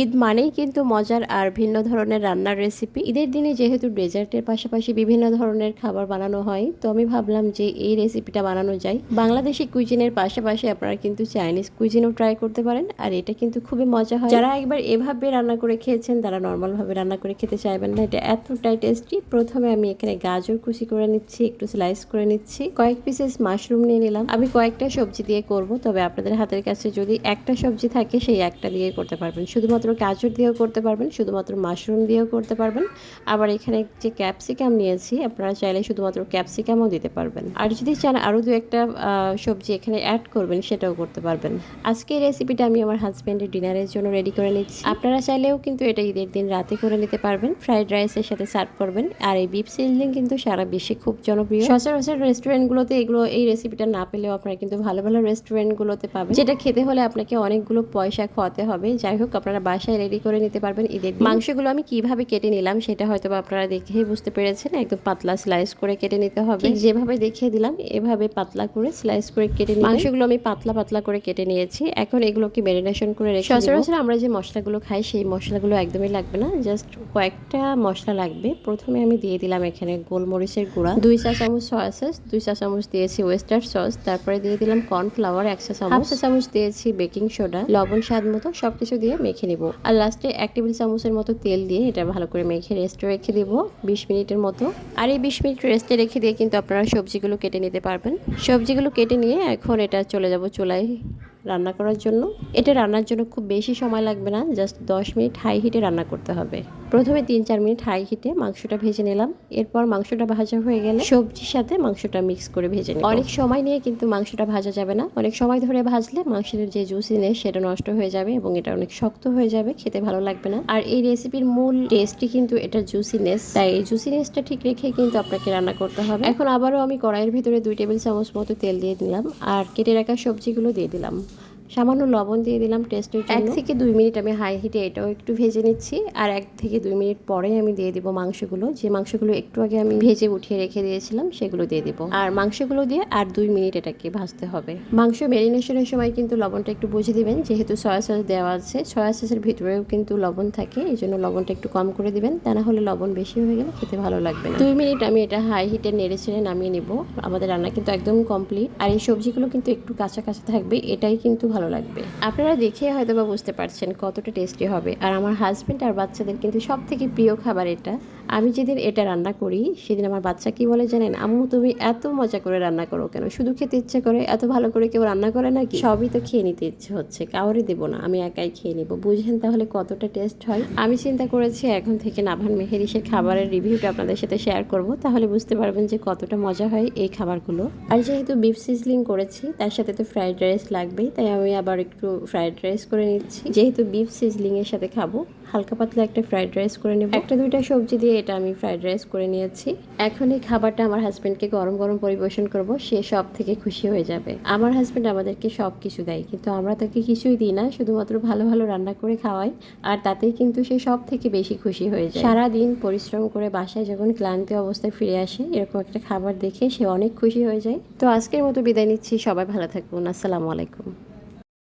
ঈদ মানেই কিন্তু মজার আর ভিন্ন ধরনের রান্নার রেসিপি ঈদের দিনে যেহেতু ডেজার্টের পাশাপাশি বিভিন্ন ধরনের খাবার বানানো হয়, তো আমি ভাবলাম যে এই রেসিপিটা বানানো যায়। বাংলাদেশি কুইজিনের পাশাপাশি আপনারা কিন্তু চাইনিজ কুইজিনও ট্রাই করতে পারেন, আর এটা কিন্তু খুবই মজা হয়। যারা একবার এভাবে রান্না করে খেয়েছেন, তারা নর্মালভাবে রান্না করে খেতে চাইবেন না। এটা এতটাই টেস্টি প্রথমে আমি এখানে গাজর কুচি করে নিচ্ছি, একটু স্লাইস করে নিচ্ছি। কয়েক পিসেস মাশরুম নিয়ে নিলাম। আমি কয়েকটা সবজি দিয়ে করব, তবে আপনাদের হাতের কাছে যদি একটা সবজি থাকে, সেই একটা দিয়ে করতে পারবেন। শুধুমাত্র গাজর দিয়েও করতে পারবেন, শুধুমাত্র মাশরুম দিয়েও করতে পারবেন। আবার এখানে যে ক্যাপসিকাম নিয়েছি, আপনারা চাইলে শুধুমাত্র ক্যাপসিকামও দিতে পারবেন। আর যদি চান আরও দু একটা সবজি এখানে অ্যাড করবেন, সেটাও করতে পারবেন। আজকে এই রেসিপিটা আমি আমার হাজব্যান্ডের ডিনারের জন্য রেডি করে নিচ্ছি। আপনারা চাইলেও কিন্তু এটা ঈদের দিন রাতে করে নিতে পারবেন। ফ্রাইড রাইসের সাথে সার্ভ করবেন। আর এই বিফ সিজলিং কিন্তু সারা বিশ্বে খুব জনপ্রিয়। সচরাচর রেস্টুরেন্টগুলোতে এগুলো, এই রেসিপিটা না পেলেও আপনারা কিন্তু ভালো ভালো রেস্টুরেন্টগুলোতে পাবেন। যেটা খেতে হলে আপনাকে অনেকগুলো পয়সা খোয়াতে হবে। যাই হোক, আপনারা বাসায় রেডি করে নিতে পারবেন ঈদের। মাংসগুলো আমি কীভাবে কেটে নিলাম সেটা হয়তো আপনারা দেখেই বুঝতে পেরেছেন। একদম পাতলা স্লাইস করে কেটে নিতে হবে। যেভাবে দেখিয়ে দিলাম এভাবে পাতলা করে স্লাইস করে কেটে নিই মাংসগুলো আমি পাতলা পাতলা করে কেটে নিয়েছি। এখন এগুলোকে ম্যারিনেশন করে রেখে। সচরাচর আমরা যে মশলাগুলো খাই সেই মশলাগুলো একদমই লাগবে না। জাস্ট কয়েকটা মশলা লাগবে। প্রথমে আমি দিয়ে দিলাম এখানে গোলমরিচের গুঁড়া। দুই চা চামচ সয়া সস দুই চা চামচ দিয়েছি ওয়েস্টার সস তারপরে দিয়ে দিলাম কর্নফ্লাওয়ার এক চা চামচ। চা চামচ দিয়েছি বেকিং সোডা লবণ স্বাদ মতো সবকিছু দিয়ে মেখে নিব। আর লাস্টে এক টেবিল চামচের মতো তেল দিয়ে এটা ভালো করে মেখে রেস্টে রেখে দিব বিশ মিনিটের মতো। আর এই বিশ মিনিট রেস্টে রেখে দিয়ে কিন্তু আপনারা সবজিগুলো কেটে নিতে পারবেন। সবজিগুলো কেটে নিয়ে এখন এটা চলে যাব চুলাই রান্না করার জন্য। এটা রান্নার জন্য খুব বেশি সময় লাগবে না জাস্ট দশ মিনিট হাই হিটে রান্না করতে হবে। প্রথমে তিন, চার মিনিট হাই হিটে মাংসটা ভেজে নিলাম। এরপর মাংসটা ভাজা হয়ে গেলে সবজির সাথে মাংসটা মিক্স করে ভেজে নিলাম। অনেক সময় নিয়ে কিন্তু মাংসটা ভাজা যাবে না। অনেক সময় ধরে ভাজলে মাংসের যে জুসিনেস সেটা নষ্ট হয়ে যাবে এবং এটা অনেক শক্ত হয়ে যাবে, খেতে ভালো লাগবে না। আর এই রেসিপির মূল টেস্টই কিন্তু এটা জুসিনেস তাই এই জুসিনেসটা ঠিক রেখে কিন্তু আপনাকে রান্না করতে হবে। এখন আবারও আমি কড়াইয়ের ভিতরে দুই টেবিল চামচ মতো তেল দিয়ে দিলাম আর কেটে রাখা সবজিগুলো দিয়ে দিলাম। সামান্য লবণ দিয়ে দিলাম টেস্টের জন্য। এক থেকে দুই মিনিট আমি হাই হিটে এটাও একটু ভেজে নিচ্ছি। আর এক থেকে দুই মিনিট পরে আমি দিয়ে দিব মাংসগুলো। যে মাংসগুলো একটু আগে আমি ভেজে উঠিয়ে রেখে দিয়েছিলাম সেগুলো দিয়ে দিব। আর মাংসগুলো দিয়ে আর দুই মিনিট এটাকে ভাজতে হবে। মাংস ম্যারিনেশনের সময় কিন্তু লবণটা একটু বুঝে দিবেন। যেহেতু সয়া সস দেওয়া আছে সয়া সসের ভিতরেও কিন্তু লবণ থাকে এই জন্য লবণটা একটু কম করে দিবেন। তা না হলে লবণ বেশি হয়ে গেলে খেতে ভালো লাগবে না। দুই মিনিট আমি এটা হাই হিটে নেড়ে ছেড়ে নামিয়ে নিব। আমাদের রান্না কিন্তু একদম কমপ্লিট আর এই সবজিগুলো কিন্তু একটু কাঁচা কাঁচা থাকবে এটাই কিন্তু ভালো লাগবে। আপনারা দেখে হয়তো বা বুঝতে পারছেন কতটা টেস্টি হবে। আর আমার হাজব্যান্ড আর বাচ্চাদের কিন্তু সব থেকে প্রিয় খাবার এটা। আমি যেদিন এটা রান্না করি, সেদিন আমার বাচ্চা কি বলে জানেন? আম্মু, তুমি এত মজা করে রান্না করো কেন? শুধু খেতে ইচ্ছে করে? এত ভালো করে কেউ রান্না করে নাকি? সবই তো খেয়ে নিতে ইচ্ছে হচ্ছে, কাউরে দেবো না, আমি একাই খেয়ে নিব। বুঝেন তাহলে কতটা টেস্ট হয়? আমি চিন্তা করেছি এখন থেকে নাভান মেহেরিসের খাবারের রিভিউটা আপনাদের সাথে শেয়ার করব, তাহলে বুঝতে পারবেন যে কতটা মজা হয় এই খাবারগুলো। আর যেহেতু বিফ সিজলিং করেছি, তার সাথে তো ফ্রাইড রাইস লাগবেই, তাই আমি আবার একটু ফ্রাইড রাইস করে নিচ্ছি। যেহেতু বিফ সিজলিং এর সাথে খাব, হালকা পাতলা একটা ফ্রাইড রাইস করে নেব। একটা দুইটা সবজি দিয়ে এটা আমি ফ্রাইড রাইস করে নিয়েছি। এখন এই খাবারটা আমার হাজব্যান্ডকে গরম গরম পরিবেশন করব, সে সব থেকে খুশি হয়ে যাবে। আমার হাজবেন্ড আমাদেরকে সব কিছু দেয়, কিন্তু আমরা তাকে কিছুই দিই না, শুধুমাত্র ভালো ভালো রান্না করে খাওয়াই, আর তাতেই কিন্তু সে সব থেকে বেশি খুশি হয়ে যায়। সারা দিন পরিশ্রম করে বাসায় যখন ক্লান্ত অবস্থায় ফিরে আসে, এরকম একটা খাবার দেখে সে অনেক খুশি হয়ে যায়। তো আজকের মতো বিদায় নিচ্ছি, সবাই ভালো থাকুন আসসালামু আলাইকুম।